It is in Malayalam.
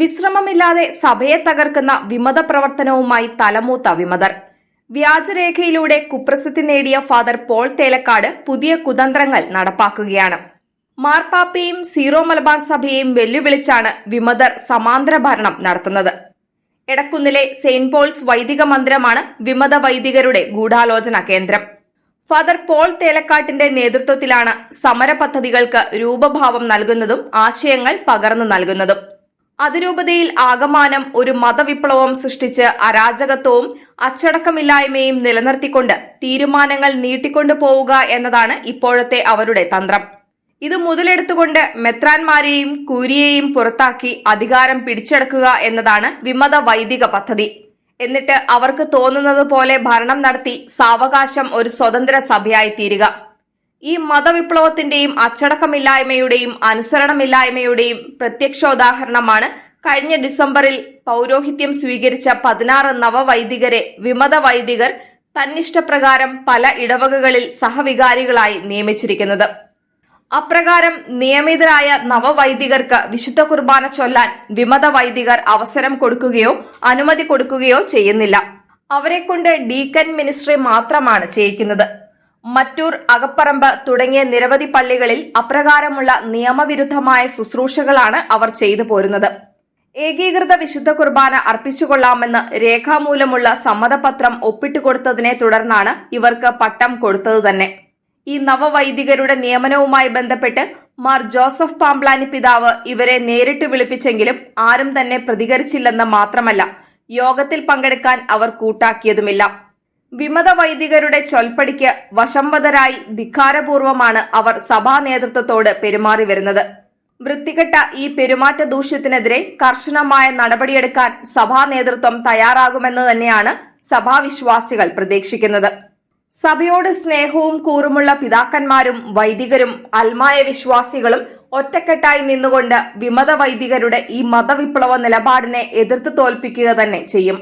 വിശ്രമമില്ലാതെ സഭയെ തകർക്കുന്ന വിമത പ്രവർത്തനവുമായി തലമൂത്ത വിമതർ. വ്യാജരേഖയിലൂടെ കുപ്രസിദ്ധി നേടിയ ഫാദർ പോൾ തേലക്കാട് പുതിയ കുതന്ത്രങ്ങൾ നടപ്പാക്കുകയാണ്. മാർപ്പാപ്പയും സീറോ മലബാർ സഭയെയും വെല്ലുവിളിച്ചാണ് വിമതർ സമാന്തര ഭരണം നടത്തുന്നത്. എടക്കുന്നിലെ സെയിന്റ് പോൾസ് വൈദിക മന്ദിരമാണ് വിമത വൈദികരുടെ ഗൂഢാലോചന കേന്ദ്രം. ഫാദർ പോൾ തേലക്കാട്ടിന്റെ നേതൃത്വത്തിലാണ് സമര പദ്ധതികൾക്ക് രൂപഭാവം നൽകുന്നതും ആശയങ്ങൾ പകർന്നു നൽകുന്നതും. അതിരൂപതയിൽ ആകമാനം ഒരു മതവിപ്ലവം സൃഷ്ടിച്ച് അരാജകത്വവും അച്ചടക്കമില്ലായ്മയും നിലനിർത്തിക്കൊണ്ട് തീരുമാനങ്ങൾ നീട്ടിക്കൊണ്ടു പോവുക എന്നതാണ് ഇപ്പോഴത്തെ അവരുടെ തന്ത്രം. ഇത് മുതലെടുത്തുകൊണ്ട് മെത്രാൻമാരെയും കൂരിയെയും പുറത്താക്കി അധികാരം പിടിച്ചെടുക്കുക എന്നതാണ് വിമത വൈദിക പദ്ധതി. എന്നിട്ട് അവർക്ക് തോന്നുന്നത് പോലെ ഭരണം നടത്തി സാവകാശം ഒരു സ്വതന്ത്ര സഭയായി തീരുക. ഈ മതവിപ്ലവത്തിന്റെയും അച്ചടക്കമില്ലായ്മയുടെയും അനുസരണമില്ലായ്മയുടെയും പ്രത്യക്ഷോദാഹരണമാണ് കഴിഞ്ഞ ഡിസംബറിൽ പൗരോഹിത്യം സ്വീകരിച്ച പതിനാറ് നവവൈദികരെ വിമത വൈദികർ തന്നിഷ്ടപ്രകാരം പല ഇടവകകളിൽ സഹവികാരികളായി നിയമിച്ചിരിക്കുന്നത്. അപ്രകാരം നിയമിതരായ നവവൈദികർക്ക് വിശുദ്ധ കുർബാന ചൊല്ലാൻ വിമത വൈദികർ അവസരം കൊടുക്കുകയോ അനുമതി കൊടുക്കുകയോ ചെയ്യുന്നില്ല. അവരെക്കൊണ്ട് ഡീക്കൻ മിനിസ്ട്രി മാത്രമാണ് ചെയ്യിക്കുന്നത്. മറ്റൂർ അകപ്പറമ്പ് തുടങ്ങിയ നിരവധി പള്ളികളിൽ അപ്രകാരമുള്ള നിയമവിരുദ്ധമായ ശുശ്രൂഷകളാണ് അവർ ചെയ്തു പോരുന്നത്. ഏകീകൃത വിശുദ്ധ കുർബാന അർപ്പിച്ചുകൊള്ളാമെന്ന് രേഖാമൂലമുള്ള സമ്മതപത്രം ഒപ്പിട്ടുകൊടുത്തതിനെ തുടർന്നാണ് ഇവർക്ക് പട്ടം കൊടുത്തത് തന്നെ. ഈ നവവൈദികരുടെ നിയമനവുമായി ബന്ധപ്പെട്ട് മാർ ജോസഫ് പാംപ്ലാനി പിതാവ് ഇവരെ നേരിട്ട് വിളിപ്പിച്ചെങ്കിലും ആരും തന്നെ പ്രതികരിച്ചില്ലെന്ന് മാത്രമല്ല യോഗത്തിൽ പങ്കെടുക്കാൻ അവർ കൂട്ടാക്കിയതുമില്ല. വിമത വൈദികരുടെ ചൊൽപ്പടിക്ക് വശംവതരായി ധിക്കാരപൂർവമാണ് അവർ സഭാ നേതൃത്വത്തോട് പെരുമാറി വരുന്നത്. വൃത്തികെട്ട ഈ പെരുമാറ്റ ദൂഷ്യത്തിനെതിരെ കർശനമായ നടപടിയെടുക്കാൻ സഭാ നേതൃത്വം തയ്യാറാകുമെന്ന് തന്നെയാണ് സഭാവിശ്വാസികൾ പ്രതീക്ഷിക്കുന്നത്. സഭയോട് സ്നേഹവും കൂറുമുള്ള പിതാക്കന്മാരും വൈദികരും അൽമായ വിശ്വാസികളും ഒറ്റക്കെട്ടായി നിന്നുകൊണ്ട് വിമത വൈദികരുടെ ഈ മതവിപ്ലവ നിലപാടിനെ എതിർത്ത് തോൽപ്പിക്കുക തന്നെ ചെയ്യും.